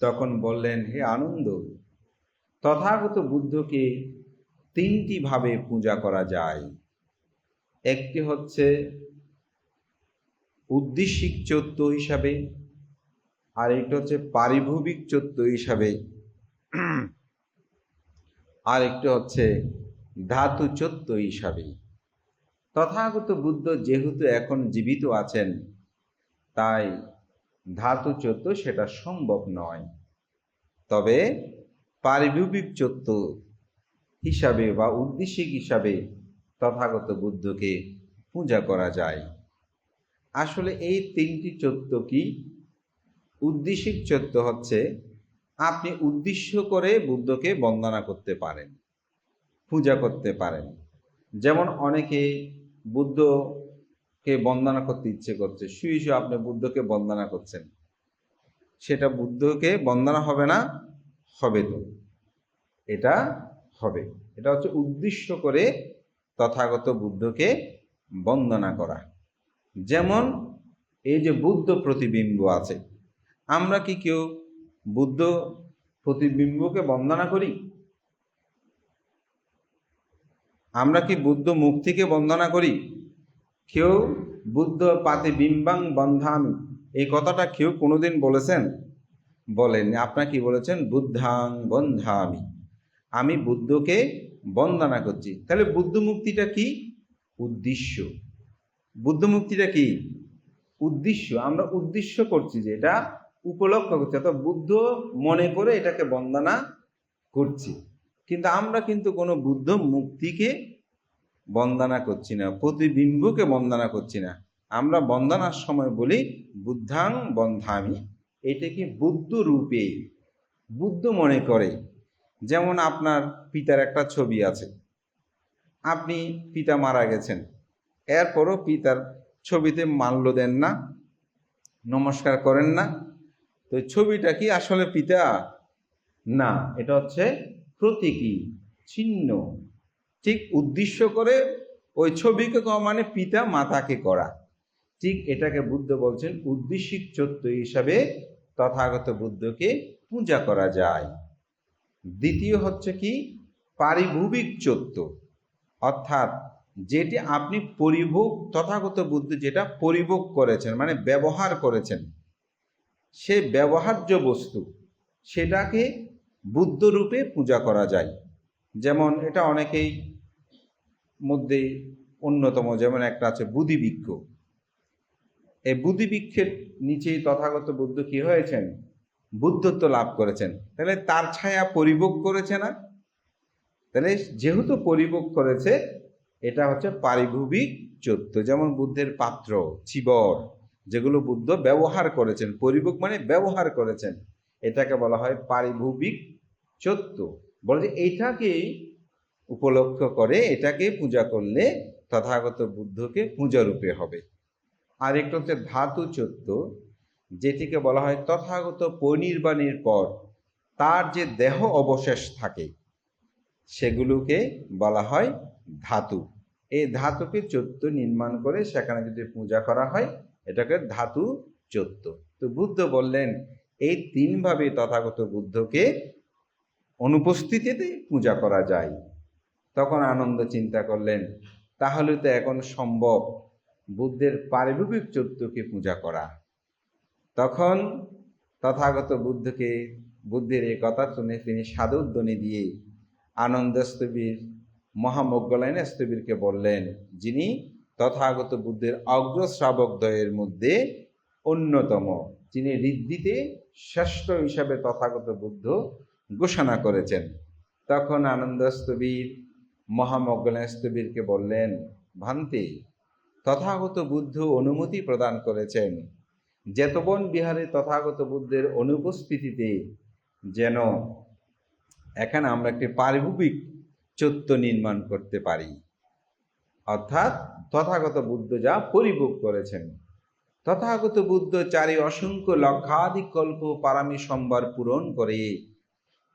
তখন বললেন, হে আনন্দ, তথাগত বুদ্ধকে তিনটি ভাবে পূজা করা যায়। একটি হচ্ছে উদ্দেশিক চৈত্য হিসাবে, আর একটা হচ্ছে পারিভূমিক চৈত্য হিসাবে। আর একটা হচ্ছে ধাতু চৈত্য হিসাবে। তথাগত বুদ্ধ যেহেতু এখন জীবিত আছেন, তাই ধাতু চৈত্য সেটা সম্ভব নয়। তবে পারিভূমিক চৈত্য হিসাবে বা উদ্দেশিক হিসাবে তথাগত বুদ্ধকে পূজা করা যায়। আসলে এই তিনটি চৈত্য কি? উদ্দেশিক চৈত্য হচ্ছে আপনি উদ্দেশ্য করে বুদ্ধকে বন্দনা করতে পারেন, পূজা করতে পারেন। যেমন অনেকে বুদ্ধকে বন্দনা করতে ইচ্ছে করছে। শুয়ে শুয়ে আপনি বুদ্ধকে বন্দনা করছেন। সেটা বুদ্ধকে বন্দনা হবে না, হবে তো। এটা হবে। এটা হচ্ছে উদ্দেশ্য করে তথাগত বুদ্ধকে বন্দনা করা। যেমন এই যে বুদ্ধ প্রতিবিম্ব আছে, আমরা কি কেউ বুদ্ধ প্রতিবিম্বকে বন্দনা করি? আমরা কি বুদ্ধ মুক্তিকে বন্দনা করি? কেউ বুদ্ধ পাতি বিম্বাং বন্ধামি এই কথাটা কেউ কোনোদিন বলেছেন? বলেন আপনার কি বলেছেন? বুদ্ধাং বন্ধামি। আমি বুদ্ধকে বন্দনা করছি। তাহলে বুদ্ধ মুক্তিটা কি? উদ্দেশ্য। বুদ্ধ মুক্তিটা কি? উদ্দেশ্য। আমরা উদ্দেশ্য করছি যে এটা উপলক্ষ করছি, অর্থাৎ বুদ্ধ মনে করে এটাকে বন্দনা করছি। কিন্তু আমরা কিন্তু কোনো বুদ্ধ মুক্তিকে বন্দনা করছি না, প্রতিবিম্বকে বন্দনা করছি না। আমরা বন্দনার সময় বলি, বুদ্ধাং বন্ধামি। এটাকে বুদ্ধ রূপে, বুদ্ধ মনে করে? যেমন আপনার পিতার একটা ছবি আছে। আপনি পিতা মারা গেছেন। এরপরও পিতার ছবিতে মাল্য দেন না, নমস্কার করেন না। তো ছবিটা কি আসলে পিতা? না, এটা হচ্ছে প্রতীকী চিহ্ন ঠিক উদ্দেশ্য করে ওই ছবিকে করা মানে পিতা মাতাকে করা। ঠিক এটাকে বুদ্ধ বলছেন উদ্দেশিক চত্ব হিসাবে তথাগত বুদ্ধকে পূজা করা যায়। দ্বিতীয় হচ্ছে কি? পারিভূমিক চত্ব অর্থাৎ যেটি আপনি পরিভোগ, তথাগত বুদ্ধ যেটা পরিভোগ করেছেন মানে ব্যবহার করেছেন সে ব্যবহার্য বস্তু, সেটাকে বুদ্ধরূপে পূজা করা যায়। যেমন এটা অনেকেই মধ্যে অন্যতম, যেমন একটা আছে বুধিবৃক্ষ এই বুধিবৃক্ষের নিচেই তথাগত বুদ্ধ কি হয়েছেন? বুদ্ধত্ব লাভ করেছেন। তাহলে তার ছায়া পরিভোগ করেছে না? তাহলে যেহেতু পরিভোগ করেছে, এটা হচ্ছে পারিভূমিক চত্ব যেমন বুদ্ধের পাত্র, চিবর, যেগুলো বুদ্ধ ব্যবহার করেছেন। পরিভোগ মানে ব্যবহার করেছেন। এটাকে বলা হয় পারিভূমিক চত্ব বলে যে এইটাকেই উপলক্ষ করে এটাকে পূজা করলে তথাগত বুদ্ধকে পূজা রূপে হবে। আর একটা হচ্ছে ধাতু চত্ব যেটিকে বলা হয় তথাগত পরিনির্বাণের পর তার যে দেহ অবশেষ থাকে, সেগুলোকে বলা হয় ধাতু। এই ধাতুকে চত্ব নির্মাণ করে সেখানে যদি পূজা করা হয়, এটাকে ধাতু চত্ব তো বুদ্ধ বললেন, এই তিনভাবে তথাগত বুদ্ধকে অনুপস্থিতিতে পূজা করা যায়। তখন আনন্দ চিন্তা করলেন, তাহলে তো এখন সম্ভব বুদ্ধের পারিভূমিক চত্বকে পূজা করা। তখন তথাগত বুদ্ধকে, বুদ্ধের এই কথা শুনে তিনি সাধুধ্বনি দিয়ে আনন্দ আনন্দস্তবীর মহামজ্ঞলাইন স্তবীরকে বললেন, যিনি তথাগত বুদ্ধের অগ্র শ্রাবকদ্বয়ের মধ্যে অন্যতম, যিনি ঋদ্ধিতে শ্রেষ্ঠ হিসাবে তথাগত বুদ্ধ ঘোষণা করেছেন। তখন আনন্দস্তবীর মহামজ্ঞলাস্তবীরকে বললেন, ভান্তি, তথাগত বুদ্ধ অনুমতি প্রদান করেছেন। জেতবন বিহারে তথাগত বুদ্ধের অনুপস্থিতিতে যেন এখানে আমরা একটি পারিভূমিক চত্ব নির্মাণ করতে পারি। অর্থাৎ তথাগত বুদ্ধ যা পরিভোগ করেছেন। তথাগত বুদ্ধ চারি অসংখ্য লক্ষাধিক কল্প, পারামি সম্বার পূরণ করে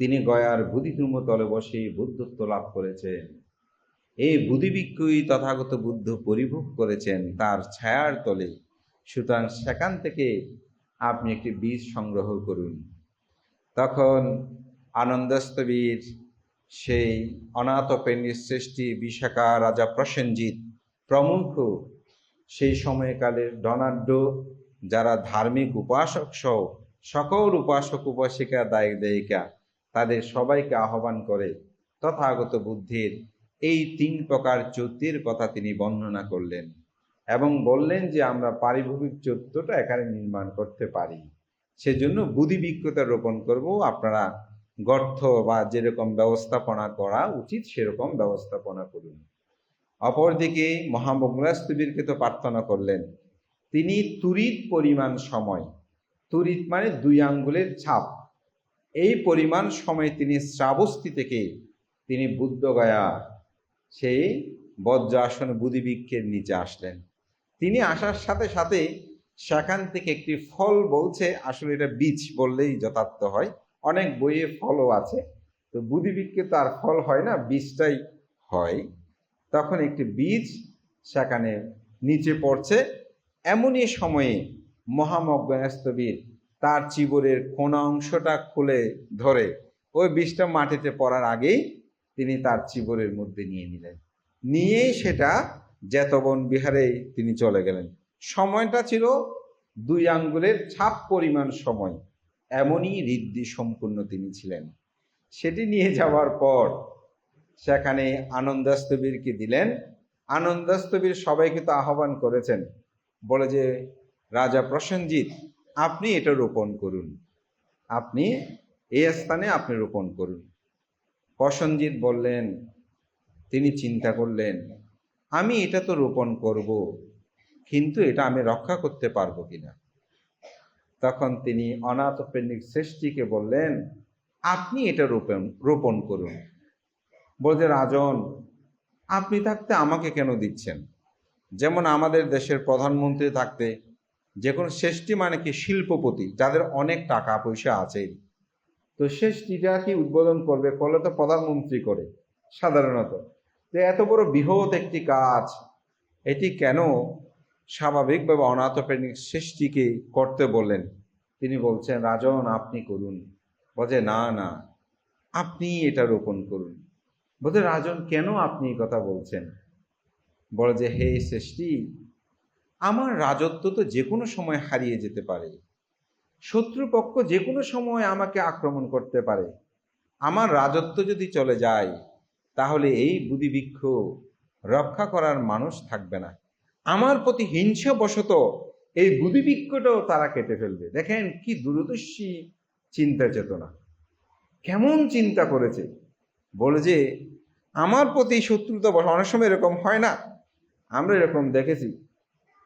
তিনি গয়ার বুধিধূম তলে বসে বুদ্ধত্ব লাভ করেছেন। এই বুধিবিক্ষই তথাগত বুদ্ধ পরিভোগ করেছেন তার ছায়ার তলে। সুতরাং সেখান থেকে আপনি একটি বীজ সংগ্রহ করুন। তখন আনন্দস্তবীর সেই অনাথ প্রেমীর সৃষ্টি বিশাখা রাজা প্রসেনজিৎ প্রমুখ সেই সময়কালের ধনাঢ্য যারা ধার্মিক উপাসক সহ সকল উপাসক উপাসিকা দায়িক দায়িকা তাদের সবাইকে আহ্বান করে তথাগত বুদ্ধির এই তিন প্রকার চৈত্যের কথা তিনি বর্ণনা করলেন এবং বললেন যে আমরা পারিভৌমিক চৈত্যটা এখানে নির্মাণ করতে পারি। সেজন্য বুদ্ধিবিজ্ঞতা রোপণ করব। আপনারা গর্থ বা যেরকম ব্যবস্থাপনা করা উচিত সেরকম ব্যবস্থাপনা করুন। অপরদিকে মহামঙ্গলাস্তবীরকে তো প্রার্থনা করলেন, তিনি তুরিত পরিমাণ সময় তুরিত মানে দুই আঙ্গুলের ছাপ এই পরিমাণ সময় তিনি শ্রাবস্তি থেকে তিনি বুদ্ধগয়া সেই বজ্রাসন বুদ্ধিবৃক্ষের নিচে আসলেন। তিনি আসার সাথে সাথে সেখান থেকে একটি ফল বলছে, আসলে এটা বীজ বললেই যথার্থ হয়, অনেক বইয়ে ফলও আছে। তো বুদ্ধিবৃক্ষে তো আর ফল হয় না, বীজটাই হয়। তখন একটি বীজ সেখানে নিচে পড়ছে। এমনই সময়ে মহামজ্ঞাস্তবীর তার চিবরের কোন অংশটা খুলে ধরে। ওই বিষটা মাটিতে পড়ার আগেই তিনি তার চিবরের মধ্যে নিয়ে নিলেন। নিয়েই সেটা জেতবন বিহারে তিনি চলে গেলেন। সময়টা ছিল দুই আঙ্গুলের ছাপ পরিমাণ সময়। এমনই ঋদ্ধি সম্পূর্ণ তিনি ছিলেন। সেটি নিয়ে যাওয়ার পর সেখানে আনন্দাস্তবীরকে দিলেন। আনন্দাস্তবীর সবাইকে তো আহ্বান করেছেন। বলে যে, রাজা প্রসেনজিৎ আপনি এটা রোপণ করুন। আপনি এই স্থানে আপনি রোপণ করুন। প্রসেনজিৎ বললেন, তিনি চিন্তা করলেন, আমি এটা তো রোপণ করব, কিন্তু এটা আমি রক্ষা করতে পারব কিনা? তখন তিনি অনাথ প্রেমিক শ্রেষ্ঠীকে বললেন, আপনি এটা রোপণ রোপণ করুন। বলছে, রাজন, আপনি থাকতে আমাকে কেন দিচ্ছেন? যেমন আমাদের দেশের প্রধানমন্ত্রী থাকতে যে কোনো শ্রেষ্ঠী মানে কি শিল্পপতি, যাদের অনেক টাকা পয়সা আছে। তো শ্রেষ্ঠীটা কি উদ্বোধন করবে? করলে তো প্রধানমন্ত্রী করে, সাধারণত। যে এত বড় বৃহৎ একটি কাজ, এটি কেন স্বাভাবিকভাবে অনাথপ্রেমিক সৃষ্টিকে করতে বললেন? তিনি বলছেন, রাজন, আপনি করুন। বলছে, না না, আপনি এটা রোপণ করুন। বলছে, রাজন, কেন আপনি কথা বলছেন? বলে যে, হে সৃষ্টি আমার রাজত্ব তো যে কোনো সময় হারিয়ে যেতে পারে। শত্রুপক্ষ যে কোনো সময় আমাকে আক্রমণ করতে পারে। আমার রাজত্ব যদি চলে যায়, তাহলে এই বুদ্ধিবৃক্ষ রক্ষা করার মানুষ থাকবে না। আমার প্রতি হিংসাবশত এই বুদ্ধিবৃক্ষটাও তারা কেটে ফেলবে। দেখেন কি দূরদর্শী চিন্তা চেতনা। কেমন চিন্তা করেছে। বলে যে, আমার প্রতি শত্রুতা অনেক সময় এরকম হয় না। আমরা এরকম দেখেছি।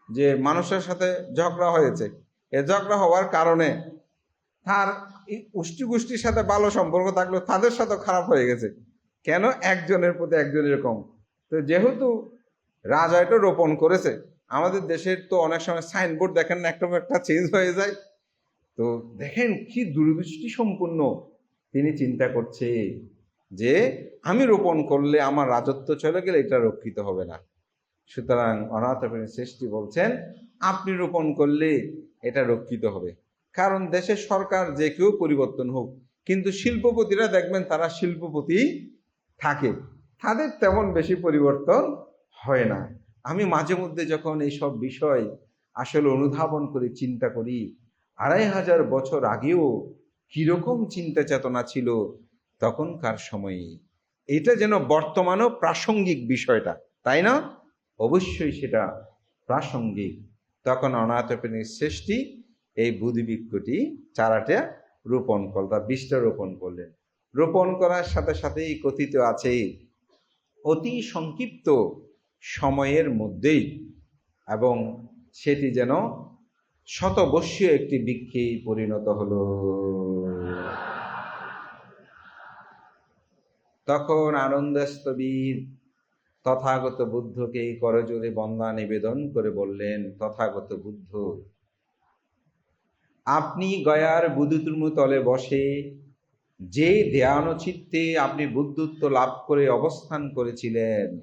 যে মানুষের সাথে ঝগড়া হয়েছে। এ ঝগড়া হওয়ার কারণে তার উষ্টি গোষ্ঠীর সাথে ভালো সম্পর্ক থাকলেও তাদের সাথে খারাপ হয়ে গেছে। কেন একজনের প্রতি একজন এরকম? তো যেহেতু রাজা এটা রোপণ করেছে, আমাদের দেশের তো অনেক সময় সাইনবোর্ড দেখেন না একটা একটা চেঞ্জ হয়ে যায়। তো দেখেন কি দূরদৃষ্টি সম্পূর্ণ তিনি চিন্তা করছে যে, আমি রোপণ করলে আমার রাজত্ব চলে গেলে এটা রক্ষিত হবে না। সুতরাং অনাথ সৃষ্টি বলছেন, আপনি রোপণ করলে এটা রক্ষিত হবে। কারণ দেশের সরকার যে কেউ পরিবর্তন হোক, কিন্তু শিল্পপতিরা দেখবেন তারা শিল্পপতি থাকে। তাদের তেমন বেশি পরিবর্তন হয় না। আমি মাঝে মধ্যে যখন এই সব বিষয় আসলে অনুধাবন করি, চিন্তা করি, আড়াই হাজার বছর আগেও কীরকম চিন্তা চেতনা ছিল তখনকার সময়ে। এটা যেন বর্তমানেও প্রাসঙ্গিক বিষয়টা, তাই না? অবশ্যই সেটা প্রাসঙ্গিক। তখন অনাথপেনের সৃষ্টি এই বুদ্ধিবৃক্ষটি চারাটা রোপণ করল, তার বীজটা রোপণ করলেন। রোপণ করার সাথে সাথেই কথিত আছে, অতি সংক্ষিপ্ত সময়ের মধ্যেই এবং সেটি যেন শতবর্ষীয় একটি বৃক্ষে পরিণত হলো। তখন আনন্দস্তবীর তথাগত বুদ্ধকে এই করজোরে বন্দা নিবেদন করে বললেন, তথাগত বুদ্ধ, আপনি গয়ার বুধুতুর্ম তলে বসে যে চিত্তে আপনি বুদ্ধত্ব লাভ করে অবস্থান করেছিলেন,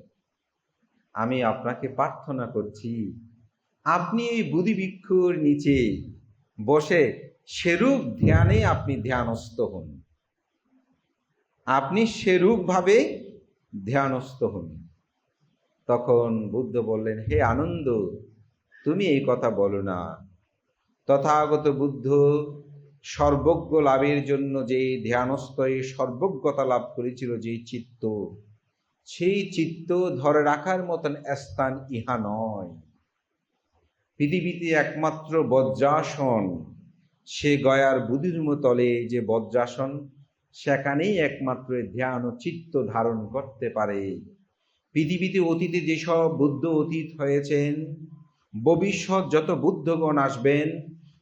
আমি আপনাকে প্রার্থনা করছি, আপনি এই বুধিবৃক্ষর নিচে বসে সেরূপ ধ্যানে আপনি ধ্যানস্থ হন। আপনি সেরূপভাবে ধ্যানস্থ হন। তখন বুদ্ধ বললেন, হে আনন্দ, তুমি এই কথা বলো না। তথাগত বুদ্ধ সর্বজ্ঞ লাভের জন্য যে ধ্যানস্থ এই সর্বজ্ঞতা লাভ করেছিল যে চিত্ত, সেই চিত্ত ধরে রাখার মতন স্থান ইহা নয়। পৃথিবীতে একমাত্র বজ্রাসন, সে গয়ার বুধির্ম তলে যে বজ্রাসন, সেখানেই একমাত্র ধ্যান ও চিত্ত ধারণ করতে পারে। পৃথিবীতে অতীতে যেসব বুদ্ধ অতীত হয়েছেন, ভবিষ্যৎ যত বুদ্ধগণ আসবেন,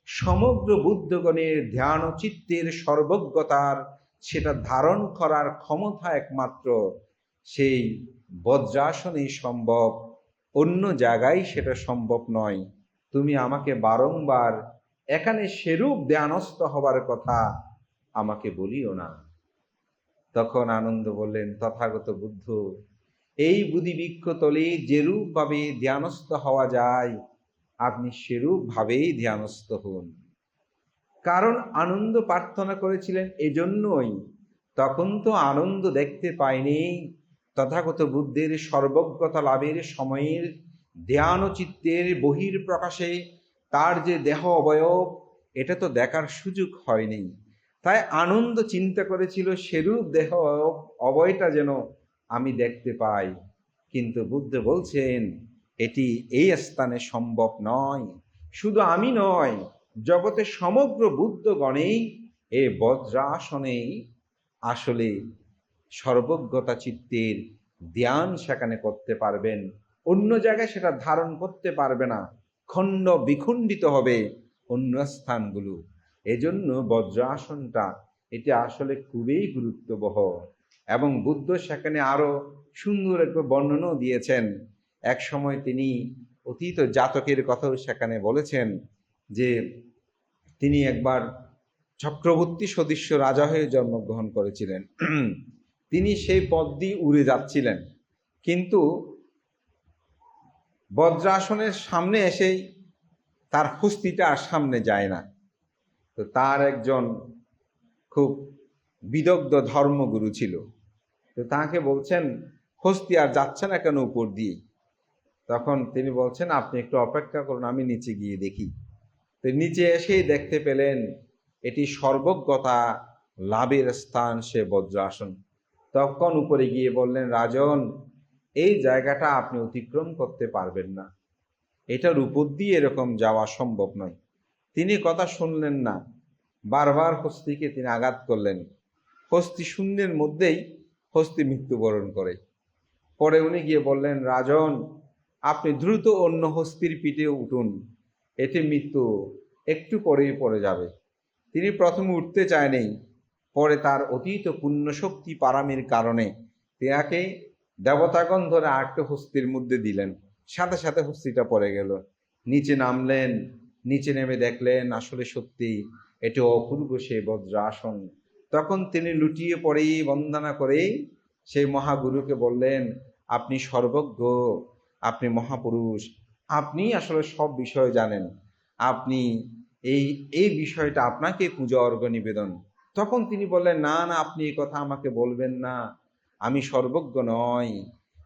সমগ্র বুদ্ধগণের ধ্যান চিত্তের সর্বজ্ঞতার সেটা ধারণ করার ক্ষমতা একমাত্র সেই বজ্রাসনেই সম্ভব, অন্য জায়গায় সেটা সম্ভব নয়। তুমি আমাকে বারংবার এখানে সেরূপ ধ্যানস্থ হবার কথা আমাকে বলিও না। তখন আনন্দ বললেন, তথাগত বুদ্ধ এই বুদ্ধিবৃক্ষ তলে যেরূপভাবে ধ্যানস্থ হওয়া যায়, আপনি সেরূপভাবেই ধ্যানস্থ হন। কারণ আনন্দ প্রার্থনা করেছিলেন এজন্যই, তখন তো আনন্দ দেখতে পায়নি তথাগত বুদ্ধের সর্বজ্ঞতা লাভের সময়ের ধ্যান চিত্তের বহির প্রকাশে তার যে দেহ অবয়ব, এটা তো দেখার সুযোগ হয়নি। তাই আনন্দ চিন্তা করেছিল সেরূপ দেহ অবয়টা যেন আমি দেখতে পাই। কিন্তু বুদ্ধ বলছেন, এটি এই স্থানে সম্ভব নয়। শুধু আমি নয়, জগতে সমগ্র বুদ্ধগণেই এ বজ্রাসনেই আসলে সর্বজ্ঞতা চিত্তের ধ্যান সেখানে করতে পারবেন। অন্য জায়গায় সেটা ধারণ করতে পারবে না। খণ্ড বিখণ্ডিত হবে অন্য স্থানগুলো। এজন্য বজ্রাসনটা, এটা আসলে খুবই গুরুত্ববহ। এবং বুদ্ধ সেখানে আরও সুন্দর একটা বর্ণনাও দিয়েছেন। এক সময় তিনি অতীত জাতকের কথাও সেখানে বলেছেন যে তিনি একবার চক্রবর্তী সদৃশ্য রাজা হয়ে জন্মগ্রহণ করেছিলেন। তিনি সেই পদ দিয়ে উড়ে যাচ্ছিলেন। কিন্তু বজ্রাসনের সামনে এসেই তার হস্তিটা আর সামনে যায় না। তো তার একজন খুব বিদগ্ধ ধর্মগুরু ছিল। তো তাকে বলছেন, হস্তি আর যাচ্ছে না কেন উপর দিয়ে? তখন তিনি বলছেন, আপনি একটু অপেক্ষা করুন, আমি নিচে গিয়ে দেখি। তো নিচে এসেই দেখতে পেলেন, এটি সর্বজ্ঞতা লাভের স্থান, সে বজ্রাসন। তখন উপরে গিয়ে বললেন, রাজন, এই জায়গাটা আপনি অতিক্রম করতে পারবেন না। এটার উপর দিয়ে এরকম যাওয়া সম্ভব নয়। তিনি কথা শুনলেন না। বারবার হস্তিকে তিনি আঘাত করলেন। হস্তি শূন্যের মধ্যেই হস্তি মৃত্যুবরণ করে। পরে উনি গিয়ে বললেন, রাজন, আপনি দ্রুত অন্য হস্তির পিঠে উঠুন। এতে মৃত্যু একটু পরেই পড়ে যাবে। তিনি প্রথমে উঠতে চায়নি। পরে তার অতীত পুণ্যশক্তি পারামির কারণে তেয়াকে দেবতাগণ ধরে আটকে হস্তির মধ্যে দিলেন। সাথে সাথে হস্তিটা পড়ে গেল। নিচে নামলেন, নিচে নেমে দেখলেন, আসলে সত্যি এটি অপূর্ব সে বজ্রাসন। তখন তিনি লুটিয়ে পড়েই, বন্দনা করেই সেই মহাগুরুকে বললেন, আপনি সর্বজ্ঞ, আপনি মহাপুরুষ, আপনি আসলে সব বিষয় জানেন। আপনি এই এই বিষয়টা আপনাকে পূজা অর্ঘ নিবেদন। তখন তিনি বললেন, না না, আপনি এই কথা আমাকে বলবেন না, আমি সর্বজ্ঞ নয়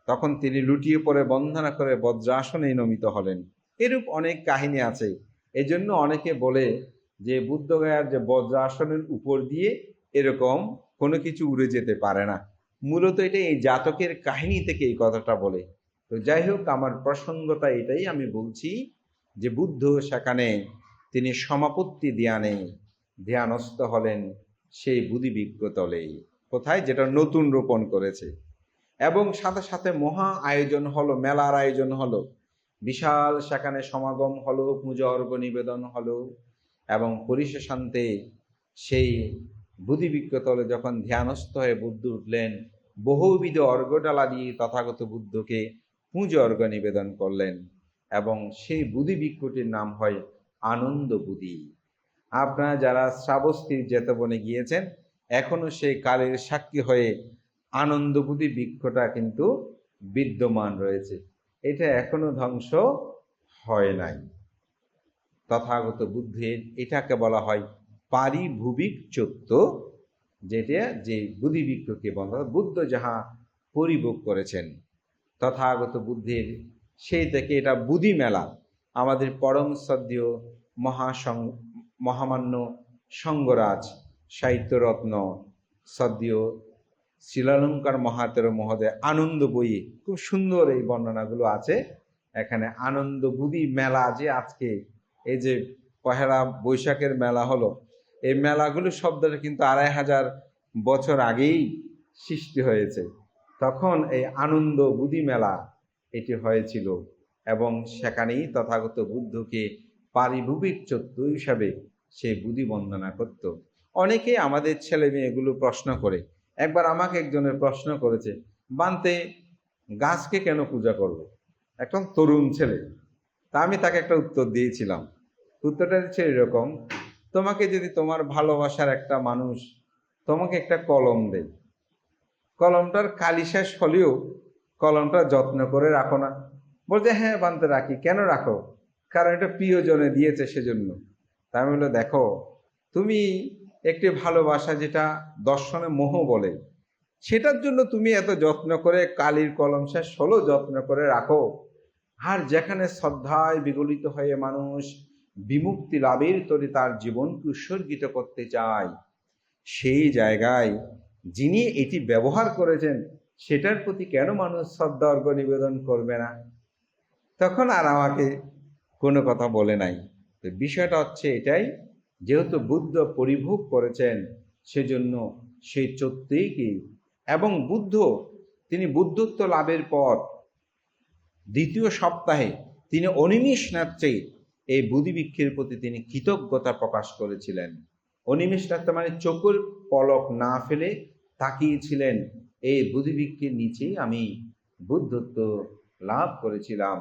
তখন তিনি লুটিয়ে পড়ে, বন্দনা করে বজ্রাসনে নমিত হলেন। এরূপ অনেক কাহিনী আছে। এজন্য অনেকে বলে যে, বুদ্ধগয়ার যে বজ্রাসনের উপর দিয়ে এরকম কোনো কিছু উড়ে যেতে পারে না। মূলত এটা এই জাতকের কাহিনী থেকে এই কথাটা বলে। তো যাই হোক, আমার প্রসঙ্গতা এটাই, আমি বলছি যে বুদ্ধ সেখানে তিনি সমাপত্তি ধ্যানে ধ্যানস্থ হলেন সেই বুদ্ধিবিজ্ঞ তলে কোথায়? যেটা নতুন রোপণ করেছে। এবং সাথে সাথে মহা আয়োজন হলো, মেলার আয়োজন হলো। বিশাল সেখানে সমাগম হলো, পুজো অর্ঘ নিবেদন হলো এবং পরিশেষান্তে সেই বুদ্ধিবিজ্ঞ তলে যখন ধ্যানস্থ হয়ে বুদ্ধ উঠলেন, বহুবিধ অর্ঘডালা দিয়ে তথাগত বুদ্ধকে পুজো অর্ঘ নিবেদন করলেন এবং সেই বুদ্ধিবৃক্ষটির নাম হয় আনন্দ বুদ্ধি আপনারা যারা শ্রাবস্তির জেতবনে গিয়েছেন, এখনও সেই কালের সাক্ষী হয়ে আনন্দবুদ্ধি বৃক্ষটা কিন্তু বিদ্যমান রয়েছে। এটা এখনও ধ্বংস হয় নাই। তথাগত বুদ্ধের এটাকে বলা হয় পারিভুবিক চত্ব যেটা যে বুদ্ধিবৃক্ষকে বন্ধ বুদ্ধ যাহা পরিভোগ করেছেন, তথাগত বুদ্ধের, সেই থেকে এটা বুদ্ধি মেলা আমাদের পরম সদ্য মহাসং, মহামান্য সঙ্গরাজ, সাহিত্যরত্ন সদ্য শিলালঙ্কার মহাতের মহোদয় আনন্দ বইয়ে, খুব সুন্দর এই বর্ণনাগুলো আছে। এখানে আনন্দ বুদি মেলা যে আজকে, এই যে পহেলা বৈশাখের মেলা হলো এই মেলাগুলো শব্দটা কিন্তু আড়াই হাজার বছর আগেই সৃষ্টি হয়েছে। তখন এই আনন্দ বুদি মেলা এটি হয়েছিল এবং সেখানেই তথাগত বুদ্ধকে পারিভূমিক চত্ব হিসাবে সে বুদ্ধি বন্দনা করত। অনেকেই আমাদের ছেলে মেয়েগুলো প্রশ্ন করে, একবার আমাকে একজনের প্রশ্ন করেছে, বানতে গাছকে কেন পূজা করব? একদম তরুণ ছেলে। তা আমি তাকে একটা উত্তর দিয়েছিলাম। উত্তরটা হচ্ছে এরকম তোমাকে যদি তোমার ভালোবাসার একটা মানুষ তোমাকে একটা কলম দেয়, কলমটার কালি শেষ হলেও কলমটা যত্ন করে রাখো না। বলছে হ্যাঁ বানতে রাখি। কেন রাখো? কারণ এটা প্রিয়জনে দিয়েছে সেজন্য। তাই বলল দেখো, তুমি একটি ভালোবাসা যেটা দর্শনে মোহ বলে, সেটার জন্য তুমি এত যত্ন করে কালির কলম শেষ হলো যত্ন করে রাখো। আর যেখানে শ্রদ্ধায় বিগলিত হয়ে মানুষ বিমুক্তি লাভের তরে তার জীবনকে উৎসর্গিত করতে চায়। সেই জায়গায় যিনি এটি ব্যবহার করেছেন, সেটার প্রতি কেন মানুষ শ্রদ্ধা অর্ঘ নিবেদন করবে না? তখন আর আমাকে কোনো কথা বলে নাই। তো বিষয়টা হচ্ছে এটাই, যেহেতু বুদ্ধ পরিভোগ করেছেন, সেজন্য সেই চত্বইকে এবং বুদ্ধ, তিনি বুদ্ধত্ব লাভের পর দ্বিতীয় সপ্তাহে তিনি অনিমিষ নাচে এই বুদ্ধিবৃক্ষের প্রতি তিনি কৃতজ্ঞতা প্রকাশ করেছিলেন। অনিমেষ ডাক্তার মানে চোখের পলক না ফেলে তাকিয়েছিলেন। এই বুদ্ধিবৃক্ষের নিচে আমি বুদ্ধত্ব লাভ করেছিলাম।